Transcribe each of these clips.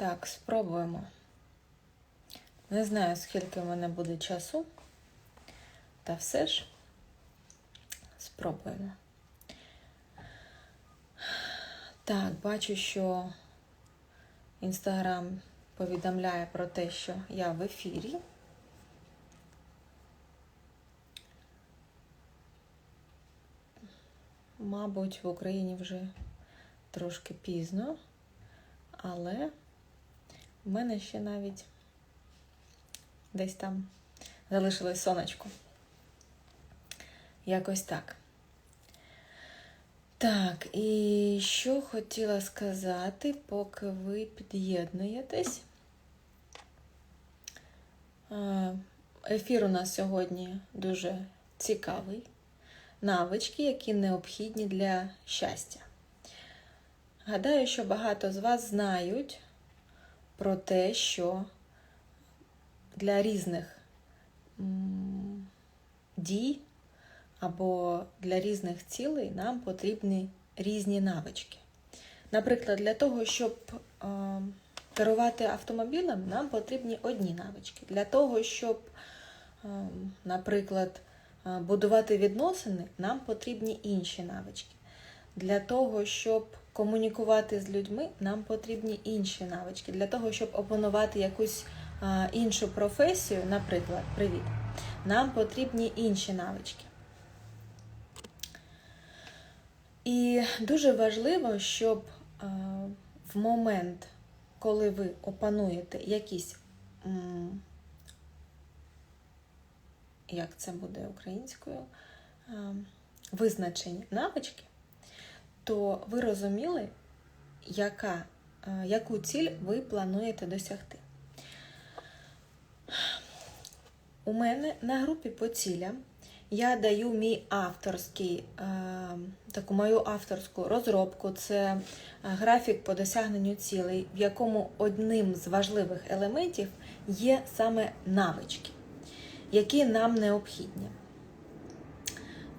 Так, спробуємо. Не знаю, скільки в мене буде часу. Та все ж спробуємо. Так, бачу, що Інстаграм повідомляє про те, що я в ефірі. Мабуть, в Україні вже трошки пізно, але в мене ще навіть десь там залишилось сонечко. Якось так. Так, і що хотіла сказати, поки ви під'єднуєтесь. Ефір у нас сьогодні дуже цікавий. Навички, які необхідні для щастя. Гадаю, що багато з вас знають про те, що для різних дій або для різних цілей нам потрібні різні навички. Наприклад, для того, щоб керувати автомобілем, нам потрібні одні навички. Для того, щоб, наприклад, будувати відносини, нам потрібні інші навички. Для того, щоб комунікувати з людьми, нам потрібні інші навички. Для того, щоб опанувати якусь іншу професію, наприклад, привіт, нам потрібні інші навички. І дуже важливо, щоб в момент, коли ви опануєте якісь, як це буде українською, визначені навички, то ви розуміли, яка, е, яку ціль ви плануєте досягти. У мене на групі по цілям я даю мій авторський, е, таку мою авторську розробку. Це е, графік по досягненню цілей, в якому одним з важливих елементів є саме навички, які нам необхідні.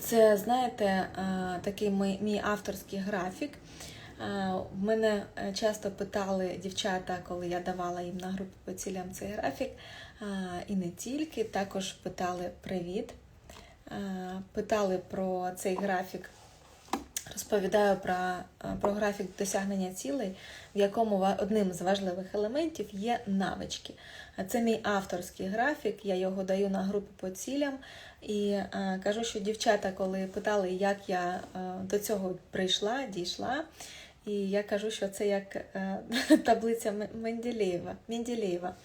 Це, знаєте, е, такий мій, авторський графік. Е, мене е, часто питали дівчата, коли я давала їм на групі по цілям цей графік, і не тільки, також питали привіт. Питали про цей графік. Розповідаю про, про графік досягнення цілей, в якому одним з важливих елементів є навички. Це мій авторський графік, я його даю на групі по цілям. І е, кажу, що дівчата, коли питали, як я е, до цього прийшла, дійшла. І я кажу, що це як е, таблиця Менделєєва. Менделєєва.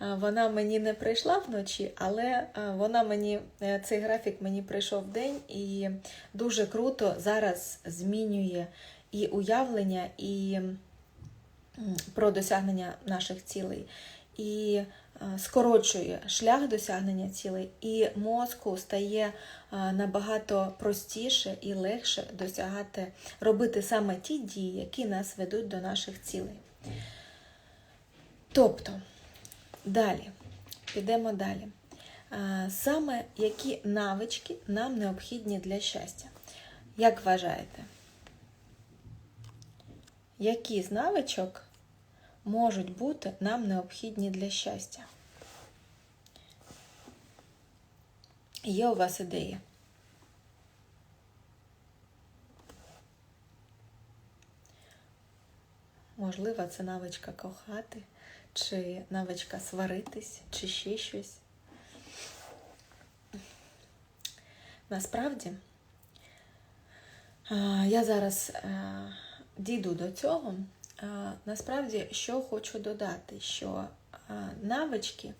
Вона мені не прийшла вночі, але вона мені цей графік мені прийшов в день і дуже круто зараз змінює і уявлення, і про досягнення наших цілей, і скорочує шлях досягнення цілей, і мозку стає е, набагато простіше і легше досягати, робити саме ті дії, які нас ведуть до наших цілей. Тобто, Далі, підемо далі. Саме які навички нам необхідні для щастя? Як вважаєте? Які з навичок можуть бути нам необхідні для щастя? Є у вас ідеї? Можливо, це навичка кохати, чи навичка сваритись, чи ще щось. Насправді, я зараз дійду до цього. А, Насправді, що хочу додати, що навички,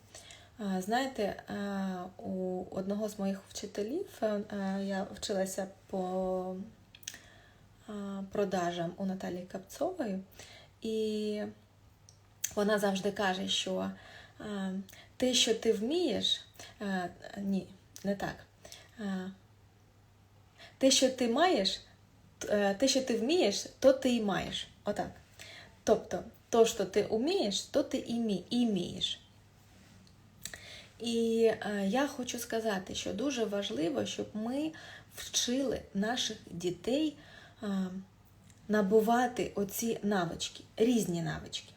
знаєте, у одного з моїх вчителів я вчилася по продажам у Наталії Капцової, і вона завжди каже, що е, те, що ти вмієш, е, ні, не так. Е, те, що ти маєш, е, те, що ти вмієш, то ти і маєш. Отак. Тобто, то, що ти вмієш, то ти і вмієш. І е, я хочу сказати, що дуже важливо, щоб ми вчили наших дітей е, набувати оці навички, різні навички.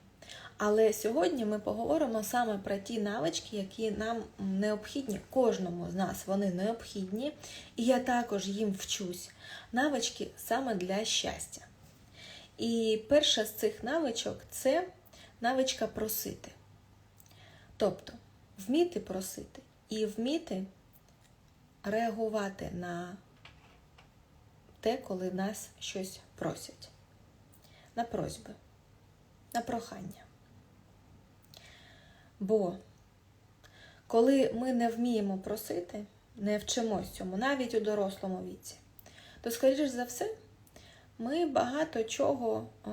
Але сьогодні ми поговоримо саме про ті навички, які нам необхідні, кожному з нас вони необхідні, і я також їм вчусь. Навички саме для щастя. І перша з цих навичок це навичка просити. Тобто вміти просити і вміти реагувати на те, коли нас щось просять, на просьби, на прохання. Бо коли ми не вміємо просити, не вчимось цьому, навіть у дорослому віці, то, скоріш за все, ми багато чого е,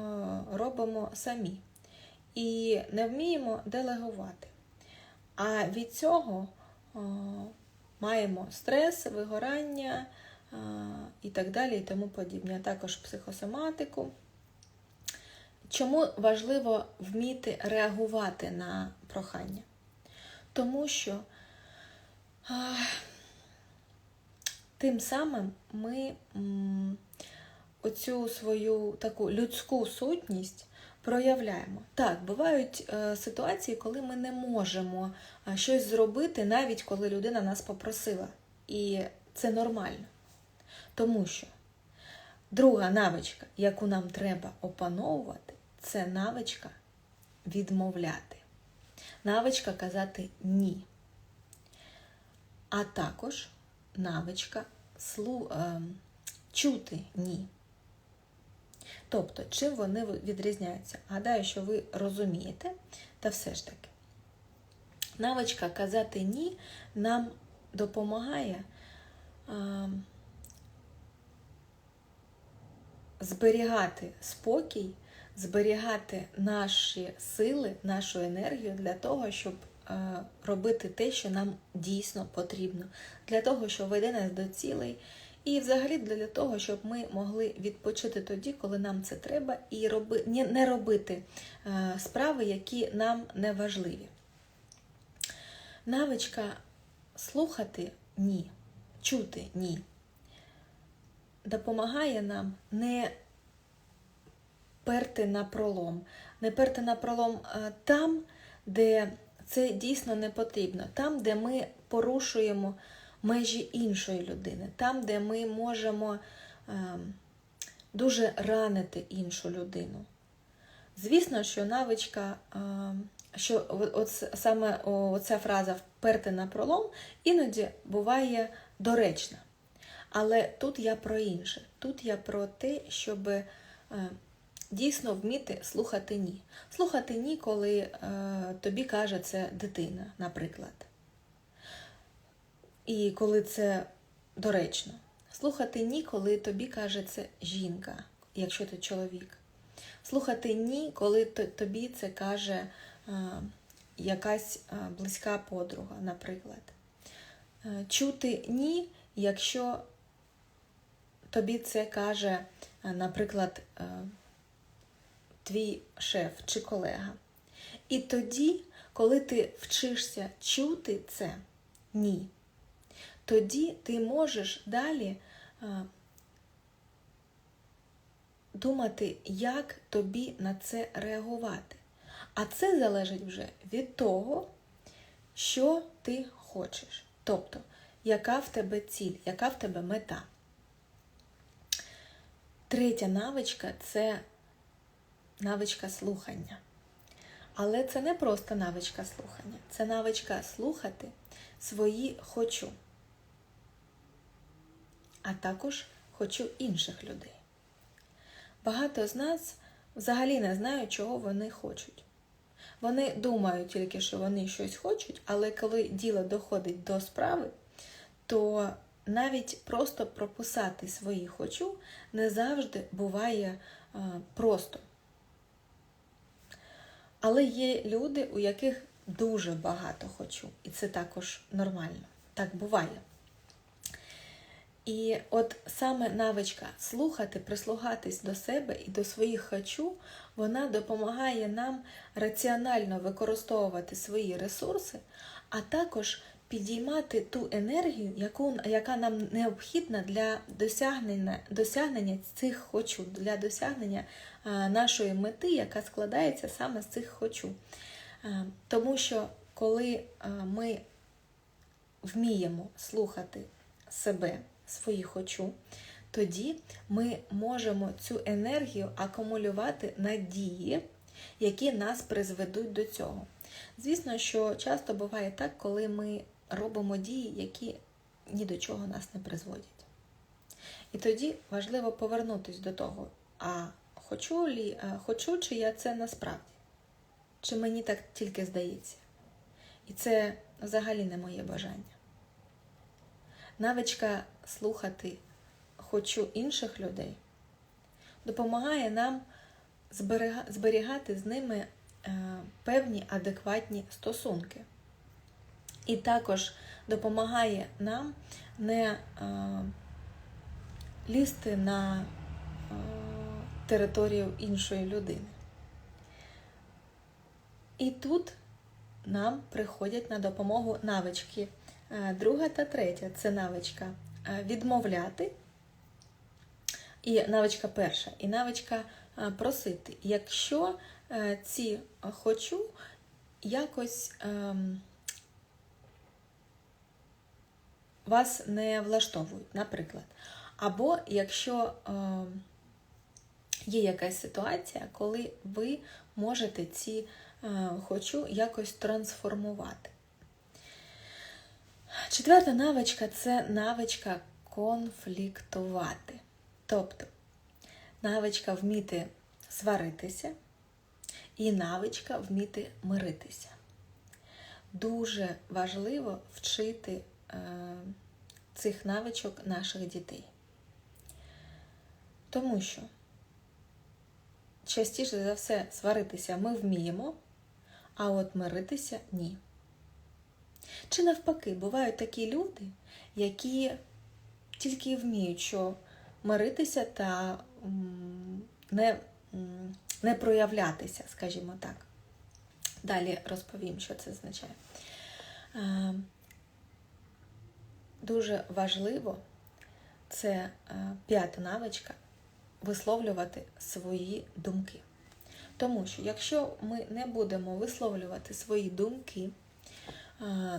робимо самі і не вміємо делегувати. А від цього е, маємо стрес, вигорання е, і так далі, і тому подібне, а також психосоматику. Чому важливо вміти реагувати на прохання? Тому що тим самим ми оцю свою таку людську сутність проявляємо. Так, бувають е, ситуації, коли ми не можемо е, щось зробити, навіть коли людина нас попросила. І це нормально. Тому що друга навичка, яку нам треба опановувати, це навичка відмовляти. Навичка казати ні. А також навичка слу... е, чути ні. Тобто, чим вони відрізняються? Гадаю, що ви розумієте, та все ж таки. Навичка казати ні нам допомагає е, зберігати спокій, зберігати наші сили, нашу енергію для того, щоб е, робити те, що нам дійсно потрібно, для того, щоб веде нас до цілей. І взагалі для того, щоб ми могли відпочити тоді, коли нам це треба, і роби, не робити е, справи, які нам не важливі. Навичка слухати ні, чути ні, допомагає нам не перти на пролом, не перти на пролом е, там, де це дійсно не потрібно, там, де ми порушуємо межі іншої людини, там, де ми можемо е, дуже ранити іншу людину. Звісно, що навичка, е, що от, саме оця фраза вперти на пролом іноді буває доречна. Але тут я про інше. Тут я про те, щоб е, дійсно вміти слухати ні. Слухати ні, коли е, тобі каже це дитина, наприклад. І коли це доречно. Слухати ні, коли тобі каже це жінка, якщо ти чоловік. Слухати ні, коли тобі це каже а, якась а, близька подруга, наприклад. А, чути ні, якщо тобі це каже, наприклад, твій шеф чи колега. І тоді, коли ти вчишся чути це ні тоді ти можеш далі думати, як тобі на це реагувати. А це залежить вже від того, що ти хочеш. Тобто, яка в тебе ціль, яка в тебе мета. Третя навичка це навичка слухання. Але це не просто навичка слухання, це навичка слухати свої хочу а також хочу інших людей. Багато з нас взагалі не знають, чого вони хочуть. Вони думають тільки, що вони щось хочуть, але коли діло доходить до справи, то навіть просто прописати свої хочу не завжди буває а, просто. Але є люди, у яких дуже багато хочу, і це також нормально. Так буває. І от саме навичка слухати, прислухатись до себе і до своїх хочу, вона допомагає нам раціонально використовувати свої ресурси, а також підіймати ту енергію, яку, яка нам необхідна для досягнення, досягнення цих хочу, для досягнення нашої мети, яка складається саме з цих хочу. Тому що коли ми вміємо слухати себе, свої хочу, тоді ми можемо цю енергію акумулювати на дії, які нас призведуть до цього. Звісно, що часто буває так, коли ми робимо дії, які ні до чого нас не призводять. І тоді важливо повернутися до того, а хочу, лі, а хочу чи я це насправді? Чи мені так тільки здається? І це взагалі не моє бажання. Навичка слухати хочу інших людей допомагає нам зберігати з ними певні адекватні стосунки. І також допомагає нам не лізти на територію іншої людини. І тут нам приходять на допомогу навички. Друга та третя це навичка відмовляти. І навичка перша, і навичка просити. Якщо ці хочу якось ем, вас не влаштовують, наприклад. Або якщо ем, є якась ситуація, коли ви можете ці е, хочу якось трансформувати. Четверта навичка це навичка конфліктувати. Тобто навичка вміти сваритися і навичка вміти миритися. Дуже важливо вчити е, цих навичок наших дітей. Тому що частіше за все сваритися ми вміємо, а от миритися ні. Чи навпаки, бувають такі люди, які тільки вміють, що миритися та не не проявлятися, скажімо так. Далі розповім, що це означає. Дуже важливо це п'ята навичка висловлювати свої думки. Тому що, якщо ми не будемо висловлювати свої думки,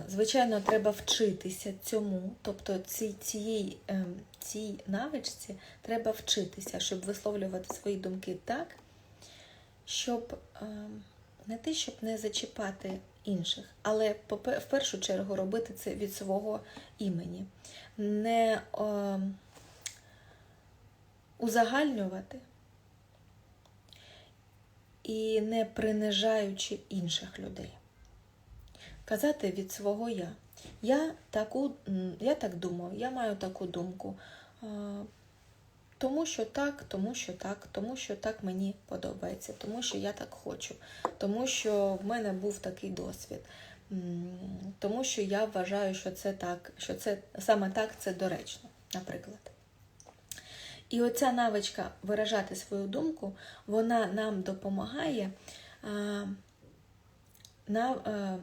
Звичайно, треба вчитися цьому, тобто цій, цієї, ем, цій навичці треба вчитися, щоб висловлювати свої думки так, щоб ем, не те, щоб не зачіпати інших, але в першу чергу робити це від свого імені, не ем, узагальнювати і не принижаючи інших людей казати від свого я. Я таку, я так думав, я маю таку думку. Тому що так, тому що так, тому що так мені подобається, тому що я так хочу, тому що в мене був такий досвід, тому що я вважаю, що це так, що це саме так це доречно, наприклад. І оця навичка виражати свою думку, вона нам допомагає на, а,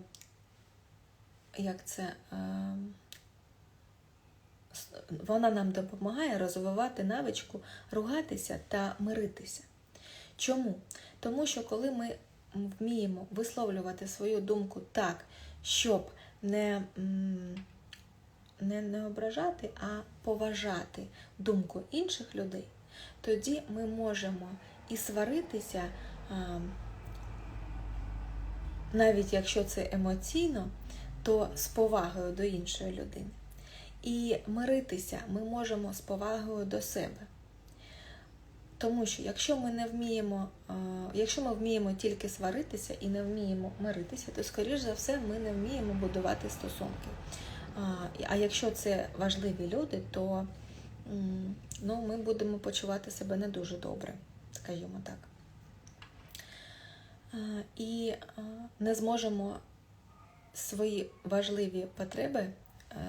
як це, е, вона нам допомагає розвивати навичку ругатися та миритися. Чому? Тому що коли ми вміємо висловлювати свою думку так, щоб не не, не ображати, а поважати думку інших людей, тоді ми можемо і сваритися, навіть якщо це емоційно, то з повагою до іншої людини. І миритися ми можемо з повагою до себе. Тому що якщо ми не вміємо, якщо ми вміємо тільки сваритися і не вміємо миритися, то, скоріш за все, ми не вміємо будувати стосунки. А якщо це важливі люди, то ну, ми будемо почувати себе не дуже добре, скажімо так. І не зможемо свої важливі потреби е,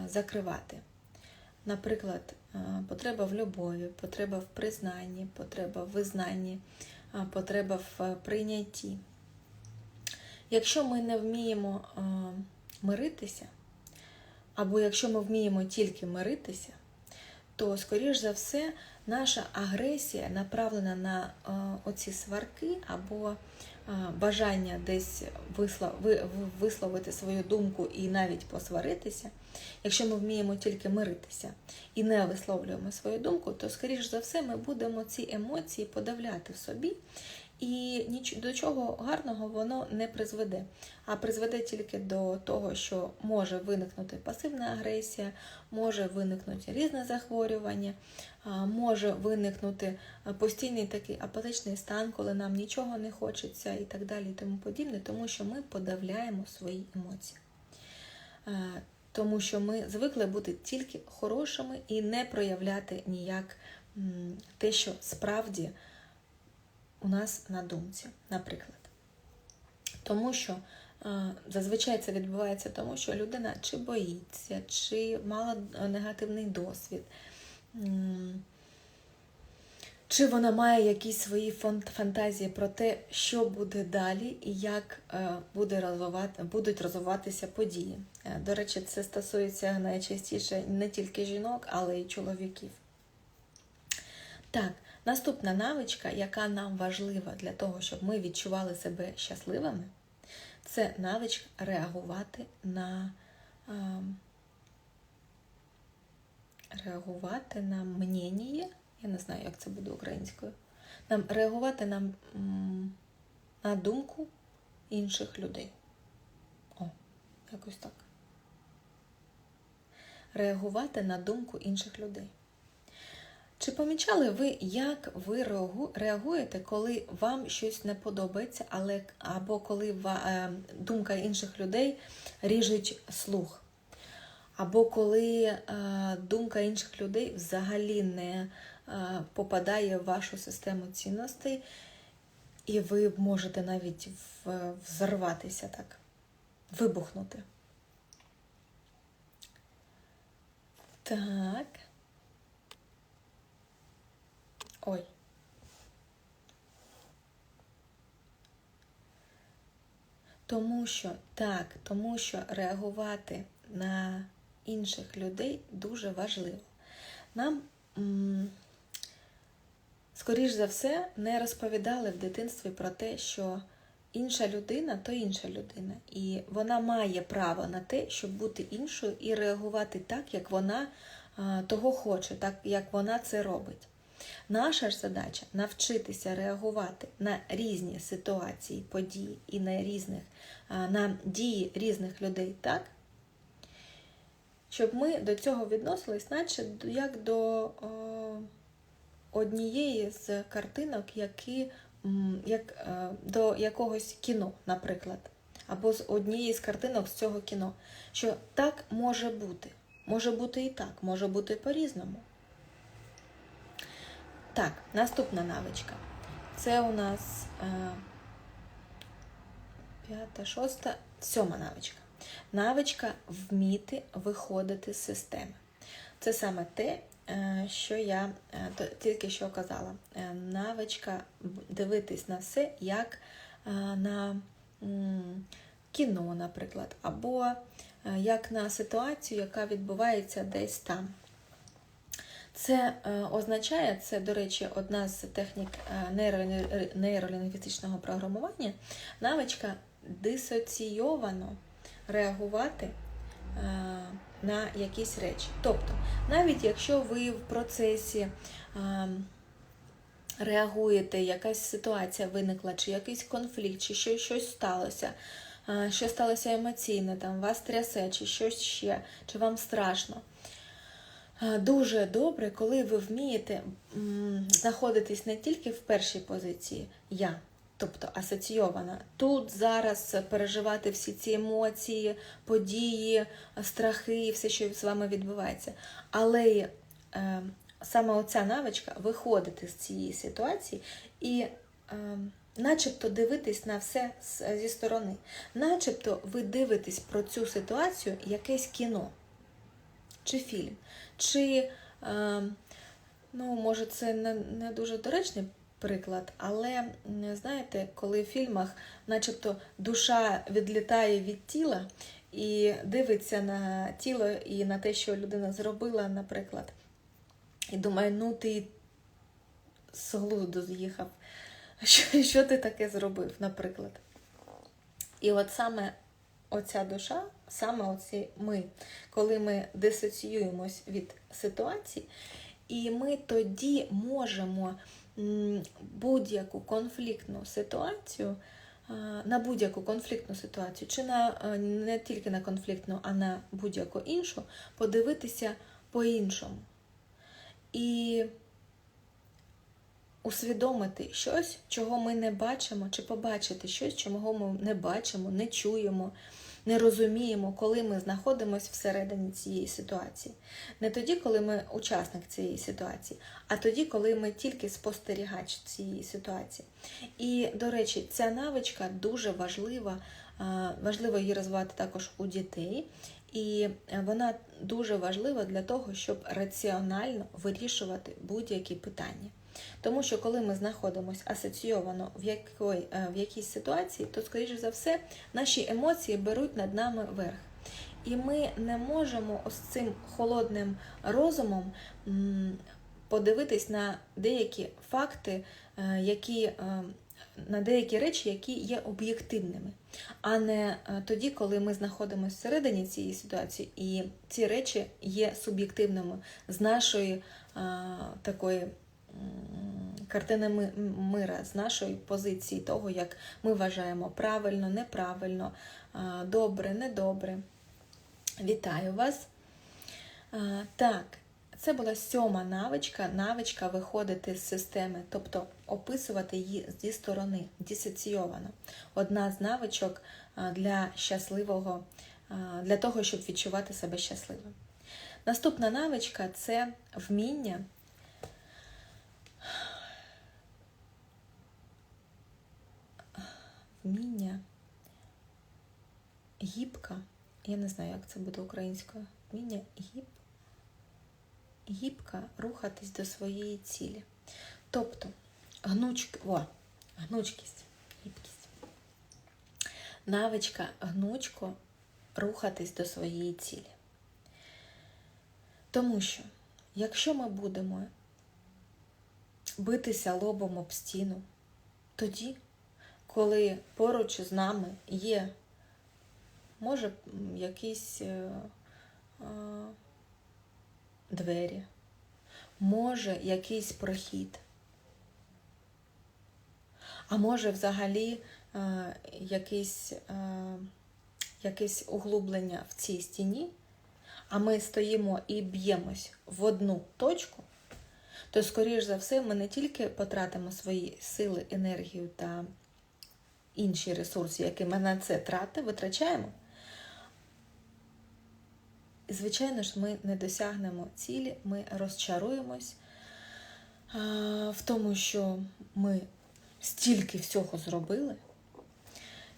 закривати. Наприклад, е, потреба в любові, потреба в признанні, потреба в визнанні, е, потреба в прийнятті. Якщо ми не вміємо миритися, або якщо ми вміємо тільки миритися, то, скоріш за все, наша агресія направлена на оці сварки або бажання десь висловити свою думку і навіть посваритися. Якщо ми вміємо тільки миритися і не висловлюємо свою думку, то, скоріш за все, ми будемо ці емоції подавляти в собі. І до чого гарного воно не призведе, а призведе тільки до того, що може виникнути пасивна агресія, може виникнути різне захворювання, може виникнути постійний такий апатичний стан, коли нам нічого не хочеться і так далі, і тому подібне, тому що ми подавляємо свої емоції. Тому що ми звикли бути тільки хорошими і не проявляти ніяк те, що справді у нас на думці, наприклад. Тому що е, зазвичай це відбувається тому, що людина чи боїться, чи мала негативний досвід, чи вона має якісь свої фантазії про те, що буде далі і як е, буде розвивати, будуть розвиватися події. Е, До речі, це стосується найчастіше не тільки жінок, але й чоловіків. Так, наступна навичка, яка нам важлива для того, щоб ми відчували себе щасливими, це навичка реагувати на а, реагувати на мнення, я не знаю, як це буде українською. Нам реагувати на, на думку інших людей. О, якось так. Реагувати на думку інших людей. Чи помічали ви, як ви реагуєте, коли вам щось не подобається, але або коли е, думка інших людей ріжить слух? Або коли е, думка інших людей взагалі не е, попадає в вашу систему цінностей, і ви можете навіть взорватися так, вибухнути. Так. Ой. Тому що так, тому що реагувати на інших людей дуже важливо. Нам, скоріш за все, не розповідали в дитинстві про те, що інша людина то інша людина. І вона має право на те, щоб бути іншою і реагувати так, як вона того хоче, так як вона це робить. Наша ж задача навчитися реагувати на різні ситуації, події і на різних на дії різних людей так, щоб ми до цього відносились, наче як до однієї з картинок, які, як, е, до якогось кіно, наприклад, або з однієї з картинок з цього кіно. Що так може бути. Може бути і так, може бути по-різному. Так, наступна навичка. Це у нас е, п'ята, шоста, сьома навичка. Навичка вміти виходити з системи. Це саме те, е, що я е, тільки що казала. Е, Навичка дивитись на все як на кіно, наприклад, або як на ситуацію, яка відбувається десь там. Це е, означає, це, до речі, одна з технік е, нейролінгвістичного програмування, навичка дисоційовано реагувати е, на якісь речі. Тобто, навіть якщо ви в процесі реагуєте, якась ситуація виникла, чи якийсь конфлікт, чи що, щось сталося, що сталося емоційно, там вас трясе, чи щось ще, чи вам страшно. Дуже добре, коли ви вмієте знаходитись не тільки в першій позиції я, тобто асоційована, тут зараз переживати всі ці емоції, події, страхи, все, що з вами відбувається. Але е, саме оця навичка виходити з цієї ситуації і е, начебто дивитись на все зі сторони, начебто ви дивитесь про цю ситуацію якесь кіно чи фільм, чи, е, ну, може, це не, дуже доречний приклад, але знаєте, коли в фільмах начебто душа відлітає від тіла, і дивиться на тіло і на те, що людина зробила, наприклад, і думає, ну ти з глузду з'їхав. Що, що ти таке зробив, наприклад? І от саме оця душа, саме оці ми, коли ми дисоціюємось від ситуації, і ми тоді можемо будь-яку конфліктну ситуацію, на будь-яку конфліктну ситуацію, чи на не тільки на конфліктну, а на будь-яку іншу, подивитися по-іншому. І усвідомити щось, чого ми не бачимо, чи побачити щось, чого ми не бачимо, не чуємо, не розуміємо, коли ми знаходимося всередині цієї ситуації. Не тоді, коли ми учасник цієї ситуації, а тоді, коли ми тільки спостерігач цієї ситуації. І, до речі, ця навичка дуже важлива, важливо її розвивати також у дітей. І вона дуже важлива для того, щоб раціонально вирішувати будь-які питання. Тому що коли ми знаходимося асоційовано в, якої, е, в якійсь ситуації, то, скоріш за все, наші емоції беруть над нами верх. І ми не можемо ось цим холодним розумом подивитись на деякі факти, е, які, е, на деякі речі, які є об'єктивними, а не тоді, коли ми знаходимося всередині цієї ситуації, і ці речі є суб'єктивними з нашої такої ми- мира, з нашої позиції того, як ми вважаємо правильно, неправильно, добре, недобре. Вітаю вас. Так, це була сьома навичка, навичка виходити з системи, тобто описувати її зі сторони, дисоційовано. Одна з навичок для щасливого, для того, щоб відчувати себе щасливим. Наступна навичка це вміння. Вміння гібка. Я не знаю, як це буде українською. Вміння гіб, гібка рухатись до своєї цілі. Тобто гнучк, о, гнучкість, гібкість. Навичка гнучко рухатись до своєї цілі. Тому що, якщо ми будемо битися лобом об стіну, тоді, коли поруч з нами є може якісь е, е, двері, може якийсь прохід, а може взагалі е, якийсь, е, якесь углублення в цій стіні, а ми стоїмо і б'ємось в одну точку, то, скоріш за все, ми не тільки потратимо свої сили, енергію та інші ресурси, які ми на це трати, витрачаємо. Звичайно ж, ми не досягнемо цілі, ми розчаруємось в тому, що ми стільки всього зробили,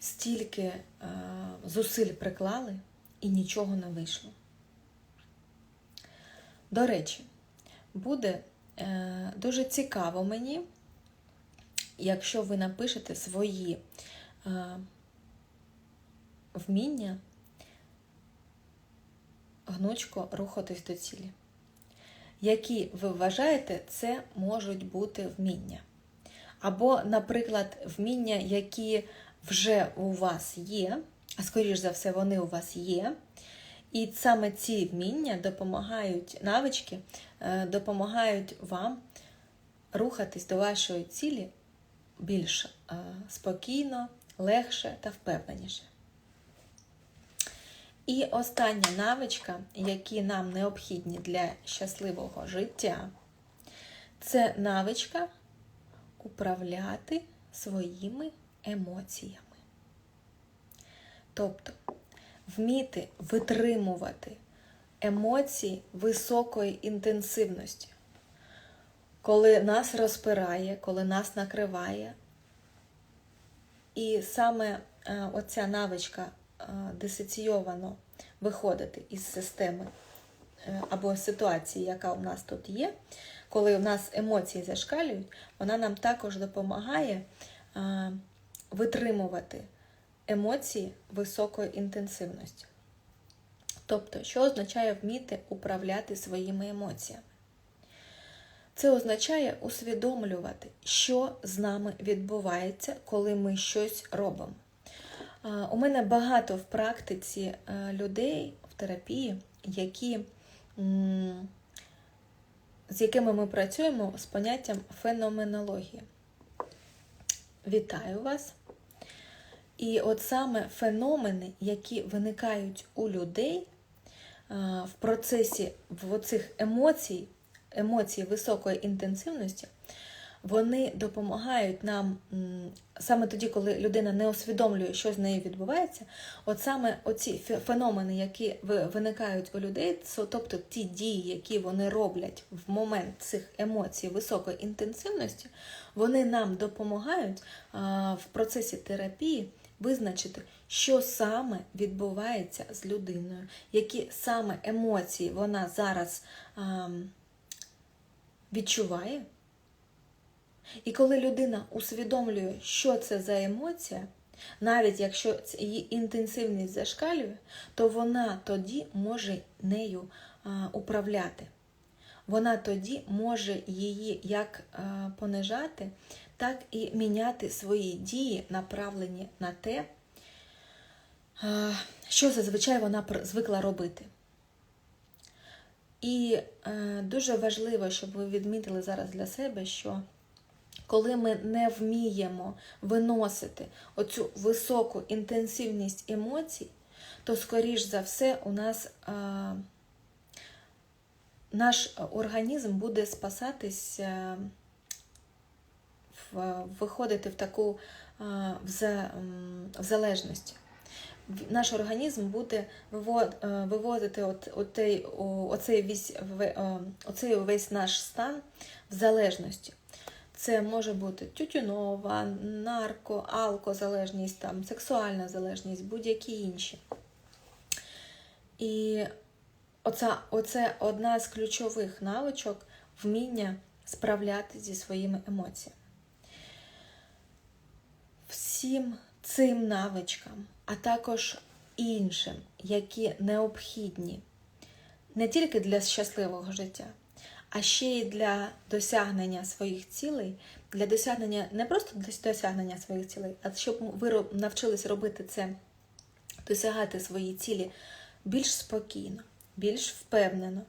стільки зусиль приклали і нічого не вийшло. До речі, буде е, дуже цікаво мені, якщо ви напишете свої е, вміння гнучко рухатись до цілі. Які ви вважаєте, це можуть бути вміння. Або, наприклад, вміння, які вже у вас є, а скоріш за все, вони у вас є. І саме ці вміння допомагають, навички е, допомагають вам рухатись до вашої цілі більш е, спокійно, легше та впевненіше. І остання навичка, які нам необхідні для щасливого життя, це навичка управляти своїми емоціями. Тобто вміти витримувати емоції високої інтенсивності, коли нас розпирає, коли нас накриває. І саме е, оця навичка е, дисоційовано виходити із системи е, або ситуації, яка у нас тут є, коли у нас емоції зашкалюють, вона нам також допомагає витримувати емоції високої інтенсивності. Тобто, що означає вміти управляти своїми емоціями? Це означає усвідомлювати, що з нами відбувається, коли ми щось робимо. У мене багато в практиці е, людей в терапії, які, з якими ми працюємо з поняттям феноменології. Вітаю вас! І от саме феномени, які виникають у людей в процесі оцих емоцій, емоцій високої інтенсивності, вони допомагають нам саме тоді, коли людина не усвідомлює, що з нею відбувається, от саме оці фе- феномени, які виникають у людей, тобто ті дії, які вони роблять в момент цих емоцій високої інтенсивності, вони нам допомагають в процесі терапії визначити, що саме відбувається з людиною, які саме емоції вона зараз а, відчуває. І коли людина усвідомлює, що це за емоція, навіть якщо її інтенсивність зашкалює, то вона тоді може нею управляти. Вона тоді може її як понижати, так і міняти свої дії, направлені на те, що зазвичай вона звикла робити. І е, дуже важливо, щоб ви відмітили зараз для себе, що коли ми не вміємо виносити оцю високу інтенсивність емоцій, то, скоріш за все, у нас а, наш організм буде спасатись, а, в, виходити в таку а, в, за, в залежність. Наш організм буде е, виводити от, отей, о- оцей, весь, оцей весь наш стан в залежності. Це може бути тютюнова, нарко, алкозалежність, там, сексуальна залежність, будь-які інші. І оця, оце одна з ключових навичок вміння справлятися зі своїми емоціями. Всім цим навичкам, а також іншим, які необхідні не тільки для щасливого життя, а ще й для досягнення своїх цілей, для досягнення не просто для досягнення своїх цілей, а щоб ви навчились робити це, досягати свої цілі більш спокійно, більш впевнено,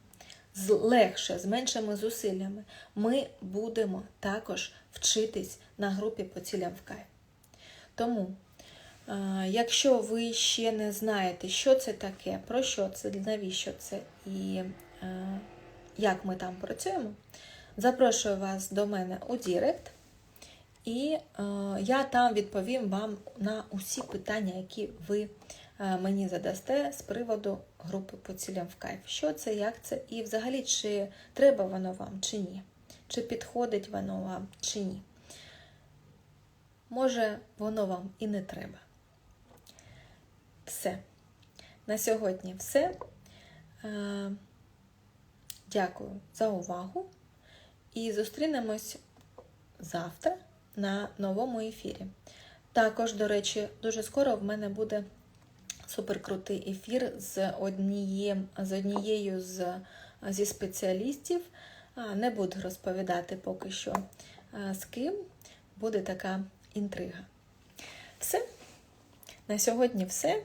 легше, з меншими зусиллями, ми будемо також вчитись на групі по цілям в кайф. Тому, якщо ви ще не знаєте, що це таке, про що це, навіщо це і е, як ми там працюємо, запрошую вас до мене у Дірект, і е, я там відповім вам на усі питання, які ви е, мені задасте з приводу групи по цілям в кайф. Що це, як це, і взагалі, чи треба воно вам, чи ні, чи підходить воно вам, чи ні. Може, воно вам і не треба. Все. На сьогодні все. Е, Дякую за увагу. І зустрінемось завтра на новому ефірі. Також, до речі, дуже скоро в мене буде суперкрутий ефір з однією, з однією з, зі спеціалістів. Не буду розповідати поки що з ким. Буде така інтрига. Все. На сьогодні все.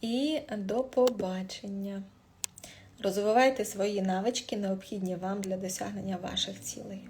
І до побачення. Розвивайте свої навички, необхідні вам для досягнення ваших цілей.